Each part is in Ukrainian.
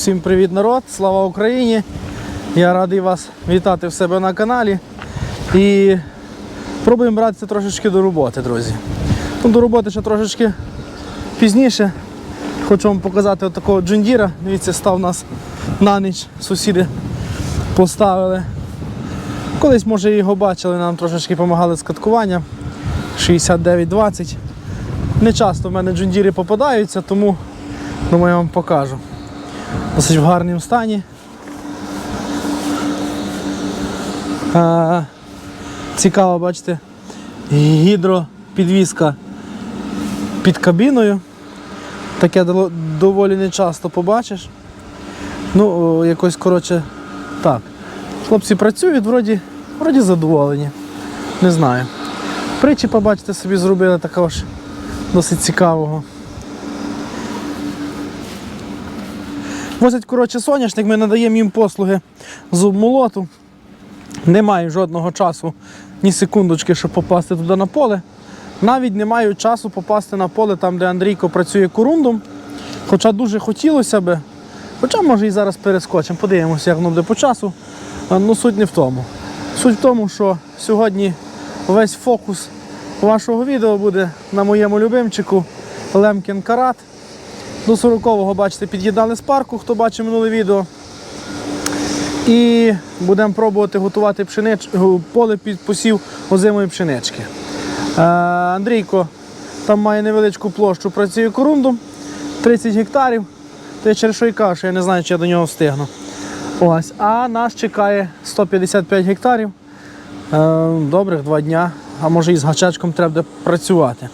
Всім привіт, народ! Слава Україні! Я радий вас вітати в себе на каналі. І пробуємо братися трошечки до роботи, друзі. Ну, до роботи ще трошечки пізніше. Хочу вам показати от джундіра. Дивіться, став у нас на ніч. Сусіди поставили. Колись, може, його бачили, нам трошечки допомагали з каткуванням. 6920. Не часто в мене джундіри попадаються, тому думаю, я вам покажу. Досить в гарному стані. А, цікаво, бачите, гідропідвізка під кабіною. Таке доволі не часто побачиш. Ну, якось коротше так. Хлопці працюють, вроді, вроді задоволені. Не знаю. Причіпа, бачите, собі зробили такого ж досить цікавого. Возять, коротше, соняшник, ми надаємо їм послуги з обмолоту. Немає жодного часу, ні секундочки, щоб попасти туди на поле. Навіть не маю часу попасти на поле там, де Андрійко працює корундом. Хоча дуже хотілося би. Хоча, може, і зараз перескочимо, подивимося, як воно буде по часу. Ну, суть не в тому. Суть в тому, що сьогодні весь фокус вашого відео буде на моєму любимчику Лемкін Карат. До 40-го, бачите, під'їдали з парку, хто бачив минуле відео. І будемо пробувати готувати пшенич... поле під посів озимої пшенички. Е, Андрійко там має невеличку площу, працює корундом, 30 гектарів. То через що й кажу, що я не знаю, чи я до нього встигну. Ось, а нас чекає 155 гектарів. Е, добрих два дня, а може і з гачачком треба працювати.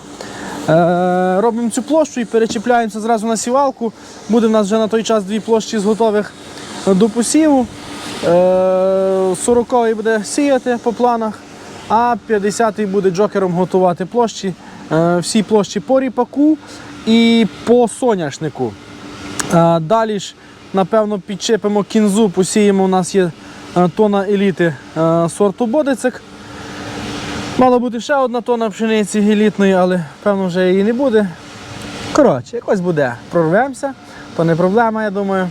Е, робимо цю площу і перечіпляємося зразу на сівалку. Буде в нас вже на той час дві площі з готових до посіву. Е, 40-й буде сіяти по планах, а 50-й буде джокером готувати площі. Е, всі площі по ріпаку і по соняшнику. Е, Далі ж, напевно, підчепимо кінзу, посіємо. У нас є е, тона еліти е, сорту Бодицик. Мала бути ще одна тонна пшениці елітної, але певно вже її не буде. Коротше, якось буде. Прорвемося, то не проблема, я думаю.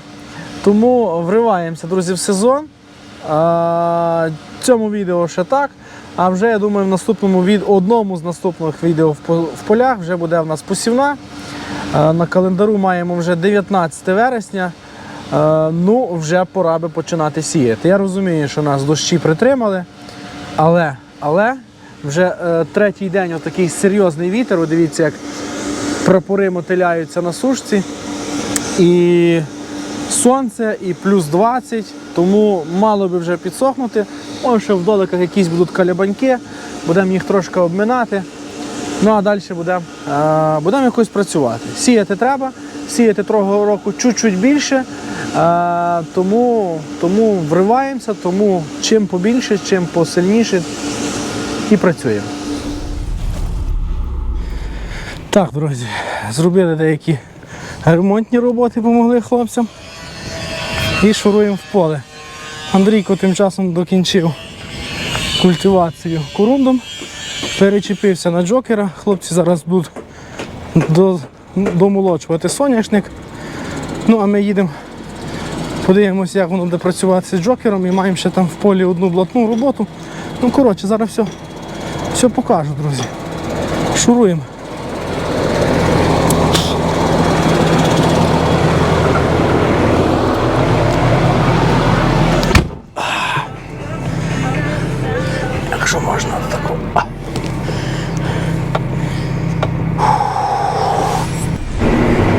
Тому вриваємося, друзі, в сезон. А, цьому відео ще так. А вже я думаю, в наступному від... одному з наступних відео в полях вже буде в нас посівна. А, на календару маємо вже 19 вересня. А, ну, вже пора би починати сіяти. Я розумію, що нас дощі притримали, але, але вже е, третій день отакий серйозний вітер. От Дивіться, як прапори мотиляються на сушці. І сонце, і плюс 20, тому мало би вже підсохнути. Може, ще в доликах якісь будуть калябаньки, будемо їх трошки обминати. Ну а далі будемо е, будемо якось працювати. Сіяти треба, сіяти того року чуть-чуть більше, е, тому, тому вриваємося, тому чим побільше, чим посильніше і працюємо. Так, друзі, зробили деякі ремонтні роботи, допомогли хлопцям. І шуруємо в поле. Андрійко тим часом докінчив культивацію корундом, перечепився на джокера. Хлопці зараз будуть домолочувати соняшник. Ну, а ми їдемо, подивимося, як воно буде працювати з джокером і маємо ще там в полі одну блатну роботу. Ну, коротше, зараз все, все покажу, друзі. Шуруємо. Якщо можна таку.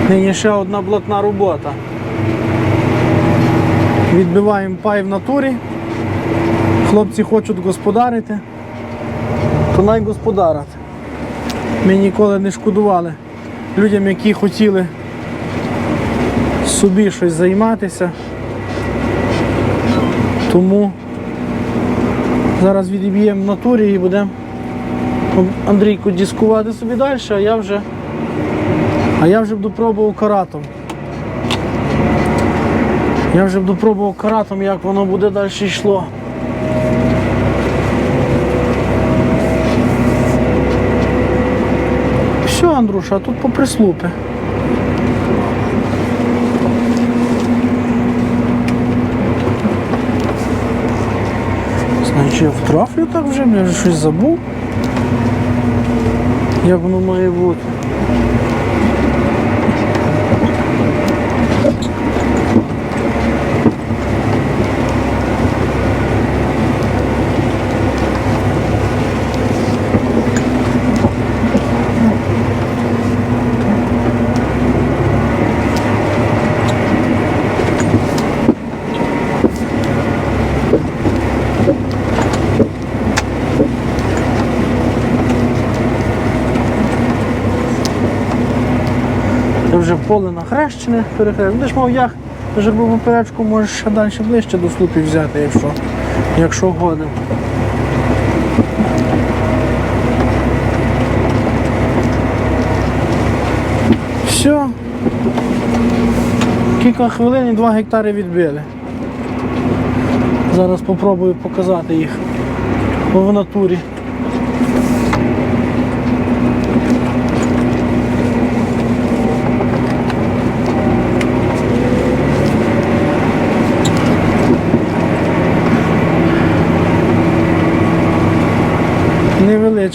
Нині ще одна блатна робота. Відбиваємо пай в натурі. Хлопці хочуть господарити, то най господарять. Ми ніколи не шкодували людям, які хотіли собі щось займатися. Тому Зараз відіб'ємо в натурі і будемо Андрійку дискувати собі далі, а я вже а я вже буду пробував каратом. Я вже буду пробував каратом, як воно буде далі йшло. все, Андруша, а тут по прислупе. Значит, я в трафлю так вже, я же щось забув. Як воно має бути. Нахрещене, перехрещене. Ти мав як, вже був поперечку, можеш ще далі ближче до слупів взяти, якщо, якщо годен. Все. Кілька хвилин і 2 гектари відбили. Зараз спробую показати їх в натурі.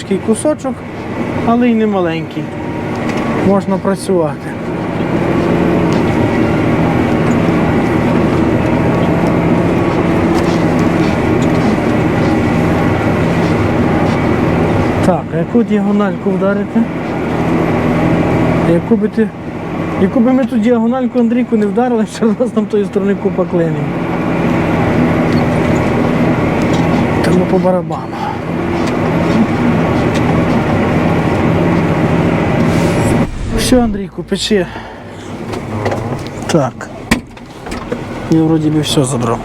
Невеличкий кусочок, але й не маленький. Можна працювати. Так, а яку діагональку вдарити? Яку би ти. Яку би ми ту діагональку Андрійку не вдарили, що нас там тої сторони купа клинів. Тому по барабану. Все, Андрійку, печи. Так. Я вроді би все забрав.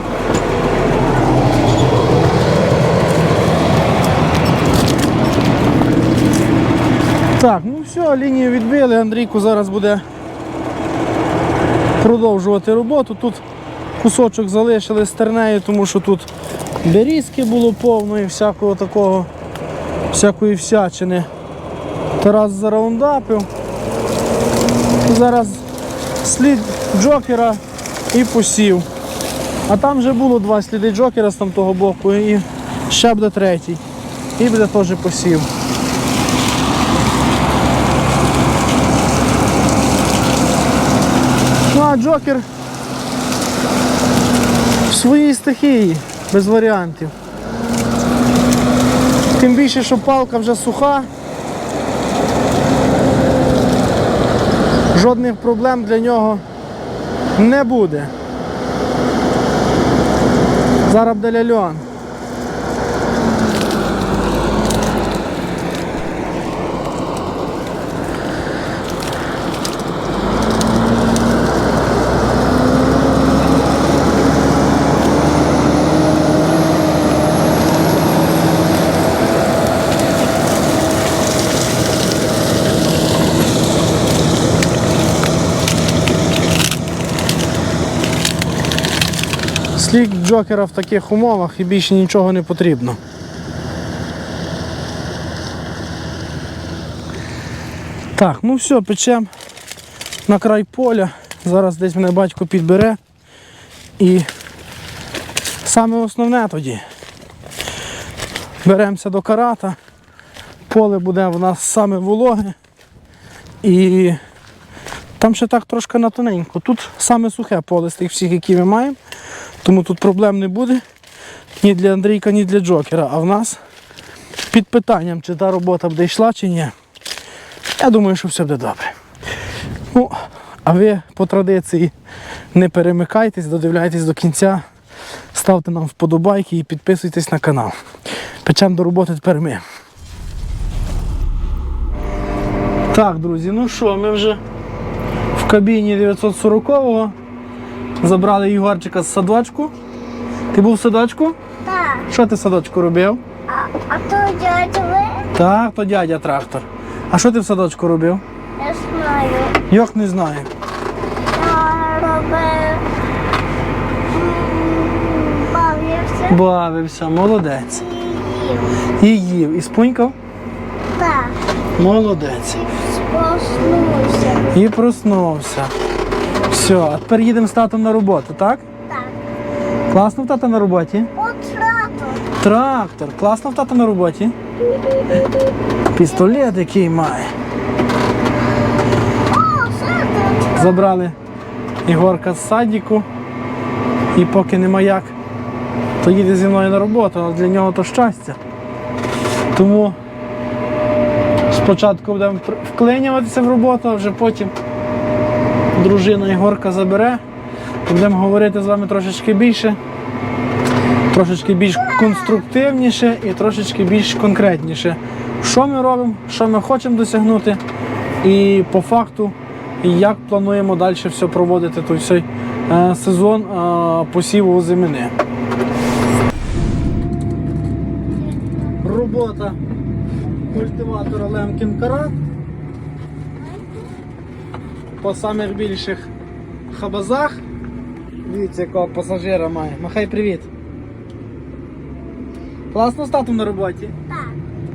Так, ну все, лінію відбили. Андрійку зараз буде продовжувати роботу. Тут кусочок залишили стернею, тому що тут берізки було повно і всякого такого, всякої всячини. Тарас зараундапив. Зараз слід джокера і посів. А там вже було два сліди джокера з там того боку і ще буде третій. І буде теж посів. Ну а джокер в своїй стихії, без варіантів. Тим більше, що палка вже суха. Жодних проблем для нього не буде. Зараз буде. Слік джокера в таких умовах і більше нічого не потрібно. Так, ну все, печем на край поля. Зараз десь мене батько підбере. І саме основне тоді. Беремося до карата. Поле буде в нас саме вологе. І там ще так трошки на тоненько. Тут саме сухе поле з тих всіх, які ми маємо. Тому тут проблем не буде ні для Андрійка, ні для Джокера. А в нас під питанням, чи та робота буде йшла, чи ні. Я думаю, що все буде добре. Ну, а ви по традиції не перемикайтесь, додивляйтесь до кінця, ставте нам вподобайки і підписуйтесь на канал. Печемо до роботи тепер ми. Так, друзі, ну що, ми вже в кабіні 940-го. Забрали Ігорчика з садочку. Ти був в садочку? Так, Що ти в садочку робив? а, а то дядя ви? Так, то дядя трактор. А що ти в садочку робив? Я знаю. Як не знаю. Я робив. Бавився Бавився, молодець. і їв. І їв, і спунькав? Так, Молодець. і проснувся. І проснувся. Все, а тепер їдемо з татом на роботу, так? Так. Класно в тата на роботі? От трактор. Трактор. Класно в тата на роботі. Пістолет який має. О. Забрали Ігорка з садіку. І поки нема як, то їде зі мною на роботу, але для нього то щастя. Тому спочатку будемо вклинюватися в роботу, а вже потім дружина Ігорка забере. Будемо говорити з вами трошечки більше, трошечки більш конструктивніше і трошечки більш конкретніше. Що ми робимо, що ми хочемо досягнути, і по факту, як плануємо далі все проводити той цей е, сезон е, посіву озимини. Робота культиватора Лемкін Карат по самих більших хабазах. Дивіться, якого пасажира має. Махай привіт. Класно стату на роботі? Так.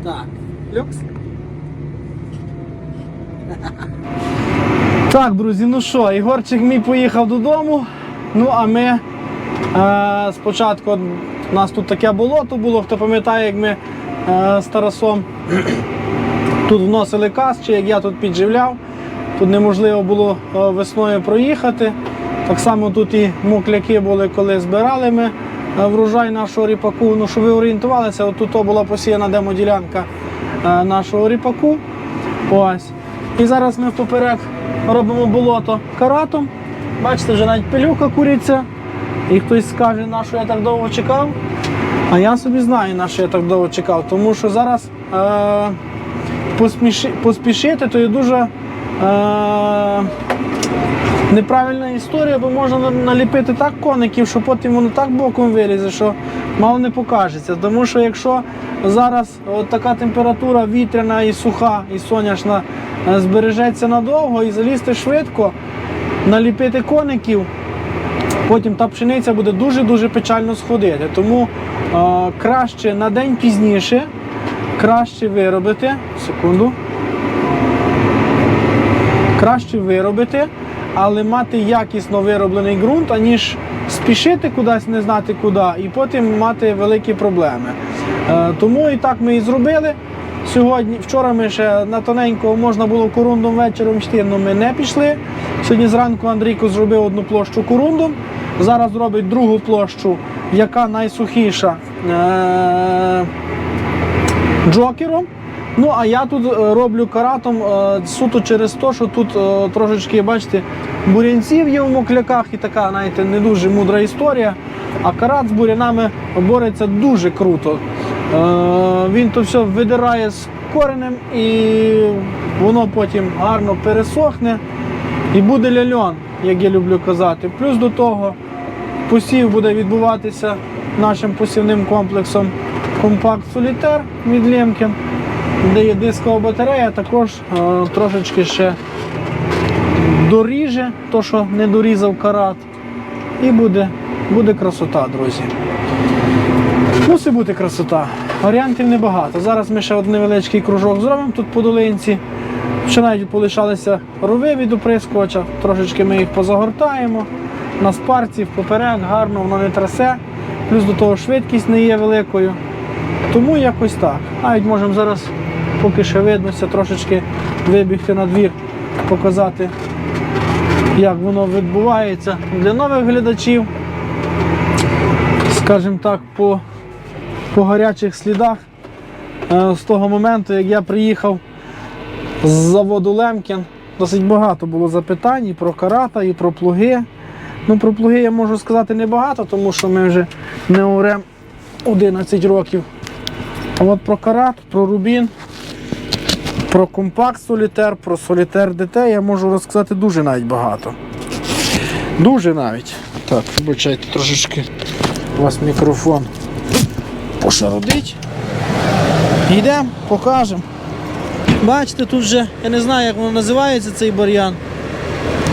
Так. Люкс. Так, друзі, ну що, Ігорчик мій поїхав додому. Ну, а ми е, спочатку у нас тут таке болото було, хто пам'ятає, як ми е, з Тарасом тут вносили каз, чи як я тут підживляв. Тут неможливо було е, весною проїхати. Так само тут і мокляки були, коли збирали ми е, врожай нашого ріпаку. Ну, щоб ви орієнтувалися, от тут була посіяна демоділянка е, нашого ріпаку. Ось. І зараз ми поперек робимо болото каратом. Бачите, вже навіть пилюка куриться. І хтось скаже, на що я так довго чекав. А я собі знаю, на що я так довго чекав. Тому що зараз е, поспіши, поспішити, то є дуже е, неправильна історія, бо можна наліпити так коників, що потім воно так боком вилізе, що мало не покажеться. Тому що якщо зараз от така температура вітряна і суха, і сонячна е, збережеться надовго і залізти швидко, наліпити коників, потім та пшениця буде дуже-дуже печально сходити. Тому е, краще на день пізніше, краще виробити. Секунду. Краще виробити, але мати якісно вироблений ґрунт, аніж спішити кудись, не знати куди, і потім мати великі проблеми. Е, тому і так ми і зробили. Сьогодні, вчора ми ще на тоненько можна було корундом вечором йти, але ми не пішли. Сьогодні зранку Андрійко зробив одну площу корундом. Зараз зробить другу площу, яка найсухіша е- джокером. Ну, а я тут е, роблю каратом е, суто через те, що тут е, трошечки, бачите, бурянців є в мокляках і така, знаєте, не дуже мудра історія. А карат з бурянами бореться дуже круто. Він то все видирає з коренем і воно потім гарно пересохне і буде ляльон, як я люблю казати. Плюс до того посів буде відбуватися нашим посівним комплексом компакт Солітер від Лємкін, де є дискова батарея, також е, трошечки ще доріже, то що не дорізав карат. І буде, буде красота, друзі. Мусить бути красота. Варіантів небагато. Зараз ми ще один невеличкий кружок зробимо тут по долинці. Ще навіть полишалися рови від оприскувача, трошечки ми їх позагортаємо. На спарці, поперек, гарно, воно не трасе. Плюс до того швидкість не є великою. Тому якось так. Навіть можемо зараз, поки ще виднося, трошечки вибігти на двір, показати, як воно відбувається для нових глядачів. Скажімо так, по, по гарячих слідах е, з того моменту, як я приїхав з заводу Лемкін, досить багато було запитань і про карата, і про плуги. Ну, про плуги я можу сказати небагато, тому що ми вже не орем 11 років. А от про карат, про рубін, про компакт солітер, про солітер ДТ я можу розказати дуже навіть багато. Дуже навіть. Так, вибачайте трошечки у вас мікрофон пошародить. Йдемо, покажемо. Бачите, тут вже, я не знаю, як воно називається цей бур'ян.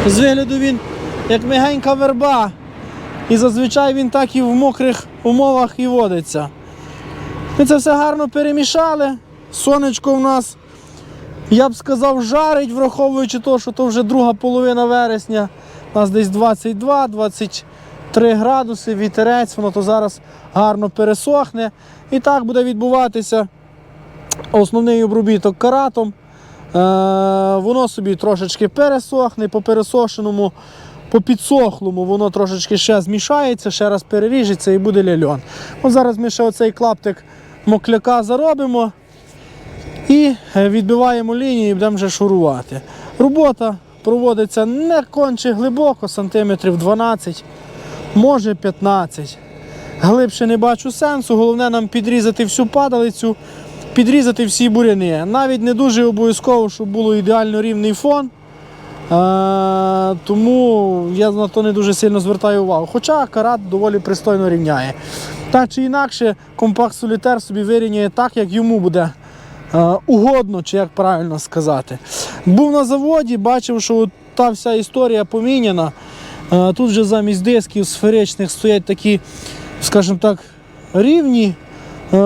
З вигляду він як мягенька верба. І зазвичай він так і в мокрих умовах і водиться. Ми це все гарно перемішали. Сонечко в нас, я б сказав, жарить, враховуючи те, що то вже друга половина вересня. У нас десь 22-23 градуси, вітерець, воно то зараз гарно пересохне. І так буде відбуватися основний обробіток каратом. Е, воно собі трошечки пересохне, по пересошеному, по підсохлому воно трошечки ще змішається, ще раз переріжеться і буде ляльон. Зараз ми ще оцей клаптик мокляка заробимо і е, відбиваємо лінію і будемо вже шурувати. Робота проводиться не конче глибоко, сантиметрів 12, може 15. Глибше не бачу сенсу. Головне нам підрізати всю падалицю, підрізати всі буряни. Навіть не дуже обов'язково, щоб було ідеально рівний фон. Е, тому я на то не дуже сильно звертаю увагу. Хоча карат доволі пристойно рівняє. Так чи інакше, компакт солітер собі вирівняє так, як йому буде угодно, чи як правильно сказати. Був на заводі, бачив, що от та вся історія поміняна. Е, Тут вже замість дисків сферичних стоять такі, скажімо так, рівні е,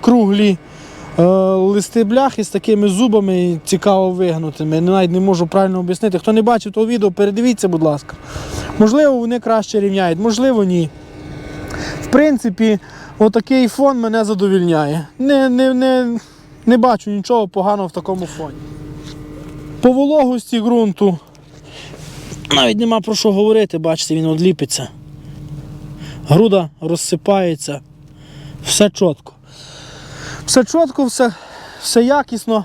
круглі е, листи бляхи з такими зубами цікаво вигнутими. Навіть не можу правильно об'яснити. Хто не бачив того відео, передивіться, будь ласка. Можливо, вони краще рівняють, можливо, ні. В принципі, отакий фон мене задовільняє. Не, не, не, не бачу нічого поганого в такому фоні. По вологості ґрунту навіть нема про що говорити, бачите, він одліпиться. Груда розсипається. Все чітко. Все чітко, все, все якісно,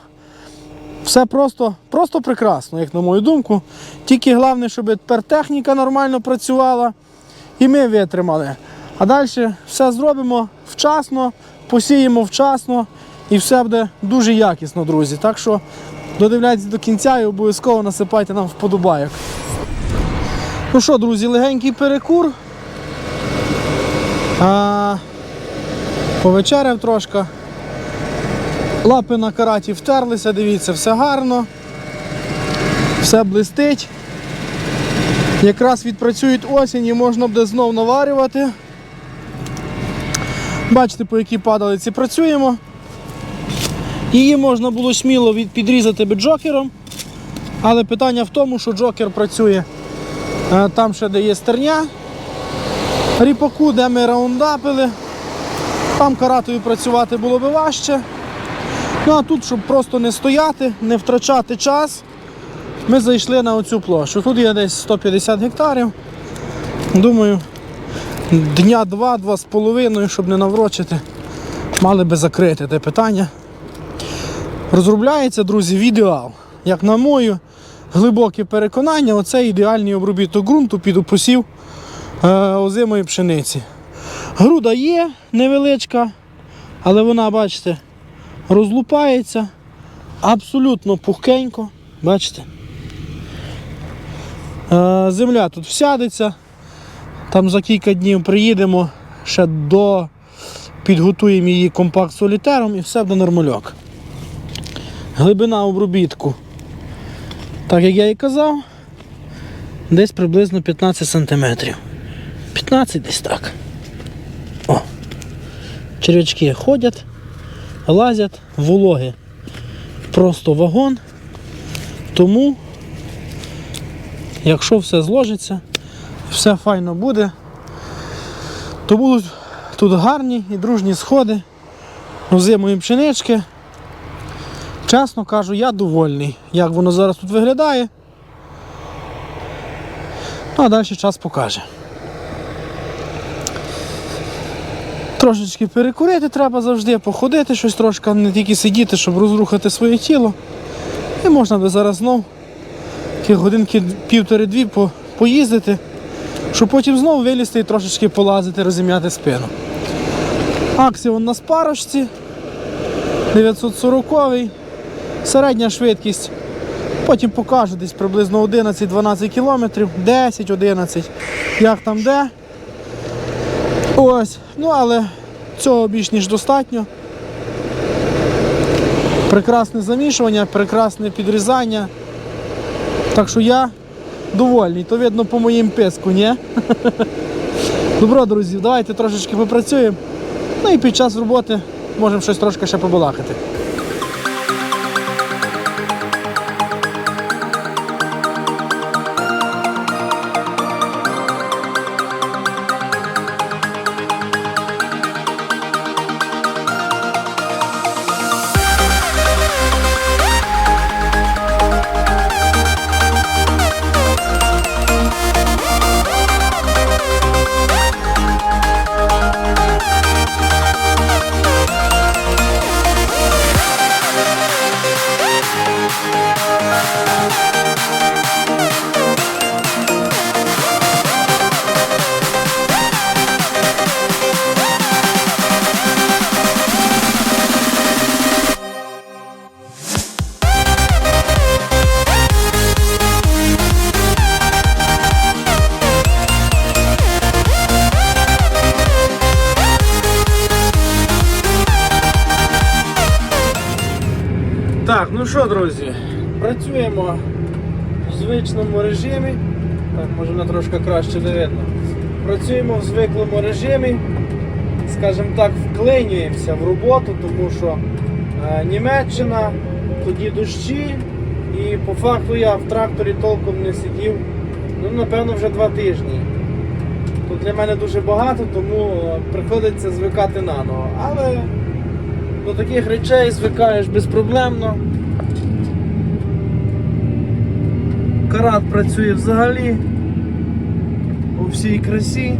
все просто, просто прекрасно, як на мою думку. Тільки головне, щоб тепер техніка нормально працювала і ми витримали. А далі все зробимо вчасно, посіємо вчасно і все буде дуже якісно, друзі. Так що додивляйтесь до кінця і обов'язково насипайте нам вподобайок. Ну що, друзі, легенький перекур. А, повечеряв трошки. Лапи на караті втерлися, дивіться, все гарно, все блистить. Якраз відпрацюють осінь і можна буде знов наварювати. Бачите, по якій падалиці працюємо. Її можна було сміло підрізати би джокером, але питання в тому, що джокер працює е, там ще де є стерня. Ріпаку, де ми раундапили, там каратою працювати було би важче. Ну а тут, щоб просто не стояти, не втрачати час, ми зайшли на оцю площу. Тут є десь 150 гектарів. Думаю, дня два-два з половиною, щоб не наврочити, мали би закрити те питання. Розробляється, друзі, в ідеал. Як на моє глибоке переконання, оце ідеальний обробіток ґрунту під посів е, озимої пшениці. Груда є невеличка, але вона, бачите, розлупається абсолютно пухкенько. Бачите? Е, Земля тут всядеться. Там за кілька днів приїдемо, ще до підготуємо її компакт-солітером і все буде нормальок. Глибина обробітку. Так як я і казав, десь приблизно 15 см. 15 десь так. О. Черв'ячки ходять, лазять, вологи. Просто вагон. Тому, якщо все зложиться, все файно буде, то будуть тут гарні і дружні сходи озимої пшенички. Чесно кажу, я довольний, як воно зараз тут виглядає. Ну, а далі час покаже. Трошечки перекурити треба завжди, походити щось трошки, не тільки сидіти, щоб розрухати своє тіло. І можна би зараз знов годинки півтори-дві по- поїздити, щоб потім знову вилізти і трошечки полазити, розім'яти спину. Аксіон на спарочці 940 -й. середня швидкість. Потім покажу десь приблизно 11-12 кілометрів, 10-11, як там де. Ось, ну але цього більш ніж достатньо. Прекрасне замішування, прекрасне підрізання. Так що я довольний, то видно по моїм писку, ні? Добро, друзі, давайте трошечки попрацюємо. Ну і під час роботи можемо щось трошки ще побалакати. Видно. Працюємо в звиклому режимі, скажімо так, вклинюємося в роботу, тому що е, Німеччина, тоді дощі, і по факту я в тракторі толком не сидів, ну, напевно, вже два тижні. Тут для мене дуже багато, тому е, приходиться звикати наново. Але до таких речей звикаєш безпроблемно. Карат працює взагалі у всій красі,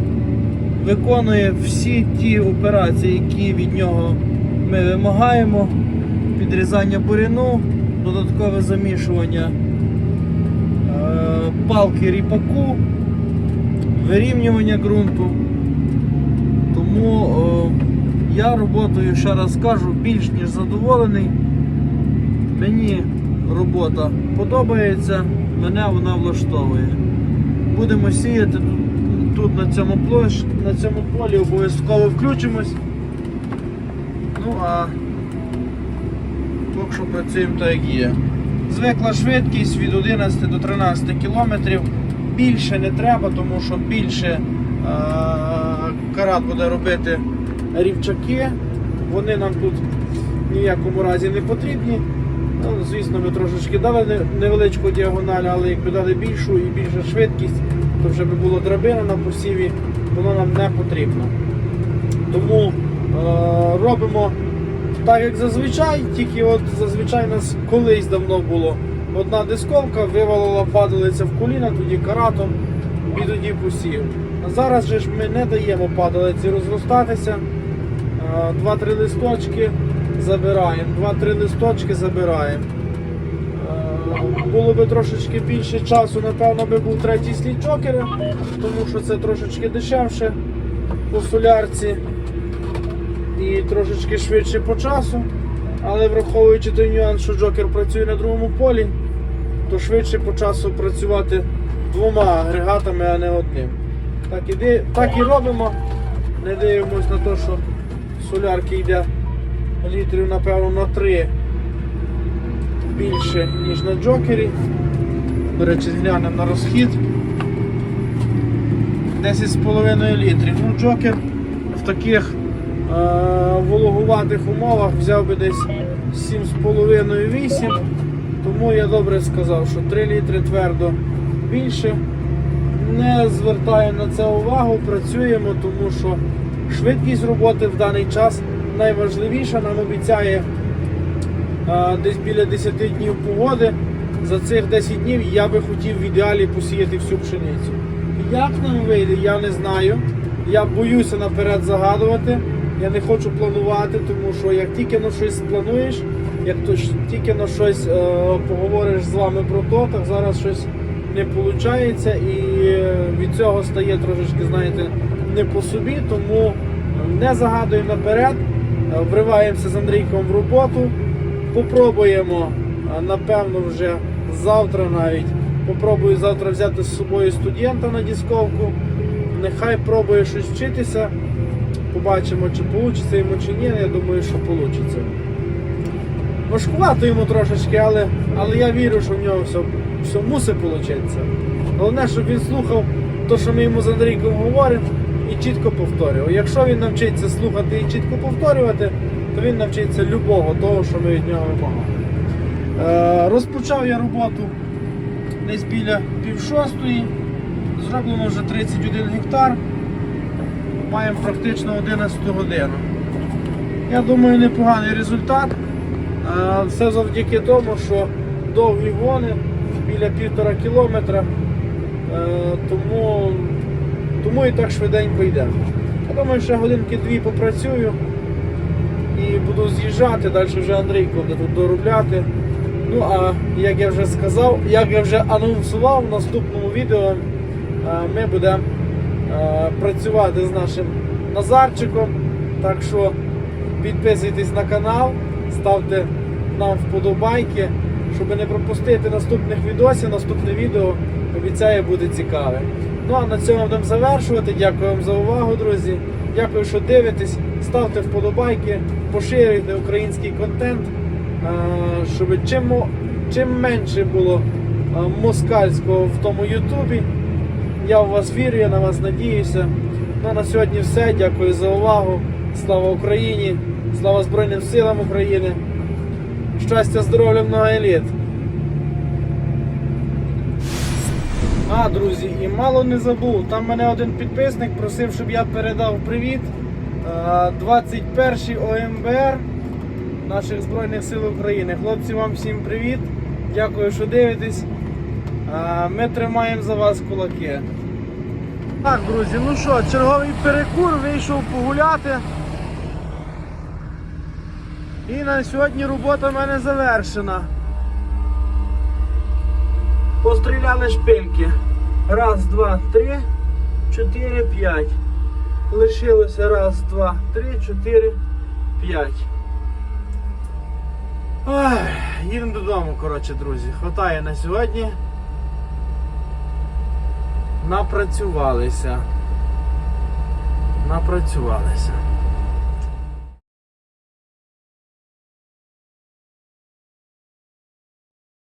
виконує всі ті операції, які від нього ми вимагаємо. Підрізання буряну, додаткове замішування е, палки ріпаку, вирівнювання ґрунту. Тому е, я роботою, ще раз кажу, більш ніж задоволений. Мені робота подобається, мене вона влаштовує. Будемо сіяти тут, тут на цьому площ, на цьому полі обов'язково включимось. Ну а поки що працюємо так як є. Звикла швидкість від 11 до 13 кілометрів. Більше не треба, тому що більше е- карат буде робити рівчаки. Вони нам тут в ніякому разі не потрібні. Ну, звісно, ми трошечки дали невеличку діагональ, але якби дали більшу і більшу швидкість, то вже би було драбина на посіві, воно нам не потрібно. Тому е- робимо так, як зазвичай, тільки от зазвичай нас колись давно було одна дисковка, вивалила падалиця в коліна, тоді каратом і тоді посів. А зараз же ж ми не даємо падалиці розростатися. Е, Два-три листочки забираємо, два-три листочки забираємо. Було би трошечки більше часу, напевно, би був третій слід чокера, тому що це трошечки дешевше по солярці і трошечки швидше по часу. Але враховуючи той нюанс, що Джокер працює на другому полі, то швидше по часу працювати двома агрегатами, а не одним. Так і, так і робимо. Не дивимось на те, що солярки йде літрів, напевно, на 3 більше, ніж на джокері. До речі, глянемо на розхід. 10,5 літрів. Ну, джокер в таких е, вологуватих умовах взяв би десь 7,5-8. Тому я добре сказав, що 3 літри твердо більше. Не звертаємо на це увагу, працюємо, тому що швидкість роботи в даний час найважливіша. Нам обіцяє десь біля 10 днів погоди. За цих 10 днів я би хотів в ідеалі посіяти всю пшеницю. Як нам вийде, я не знаю. Я боюся наперед загадувати. Я не хочу планувати, тому що як тільки на щось плануєш, як то тільки на щось е, поговориш з вами про то, так зараз щось не виходить і е, від цього стає трошечки, знаєте, не по собі, тому не загадуємо наперед, вриваємося з Андрійком в роботу, попробуємо, напевно, вже завтра навіть. Попробую завтра взяти з собою студента на дисковку. Нехай пробує щось вчитися. Побачимо, чи вийде йому чи ні. Я думаю, що вийде. Важкувато йому трошечки, але, але я вірю, що в нього все, все мусить вийти. Головне, щоб він слухав те, що ми йому з Андрійком говоримо, і чітко повторював. Якщо він навчиться слухати і чітко повторювати, то він навчиться любого того, що ми від нього вимагаємо. Е, розпочав я роботу десь біля пів шостої. Зроблено вже 31 гектар. Маємо практично 11 годину. Я думаю, непоганий результат. А, Все завдяки тому, що довгі гони біля півтора кілометра. Е, Тому, тому і так швиденько йде. Я думаю, ще годинки дві попрацюю буду з'їжджати, далі вже Андрійко буде тут доробляти. Ну а як я вже сказав, як я вже анонсував в наступному відео, е, ми будемо е, працювати з нашим Назарчиком. Так що підписуйтесь на канал, ставте нам вподобайки, щоб не пропустити наступних відосів. Наступне відео обіцяє буде цікаве. Ну а на цьому будемо завершувати. Дякую вам за увагу, друзі. Дякую, що дивитесь. Ставте вподобайки, поширюйте український контент. е, щоб чим, чим менше було е, москальського в тому Ютубі. Я в вас вірю, я на вас надіюся. Ну, на сьогодні все. Дякую за увагу. Слава Україні! Слава Збройним силам України! Щастя, здоров'я, много літ! А, друзі, і мало не забув. Там мене один підписник просив, щоб я передав привіт. Е, 21 ОМБР наших Збройних сил України. Хлопці, вам всім привіт. Дякую, що дивитесь. Е, Ми тримаємо за вас кулаки. Так, друзі, ну що, черговий перекур, вийшов погуляти. І на сьогодні робота в мене завершена. Постріляли шпильки. Раз, два, три, чотири, п'ять. Лишилося раз, два, три, чотири, п'ять. Ой, їдемо додому, коротше, друзі. Хватає на сьогодні. Напрацювалися. Напрацювалися.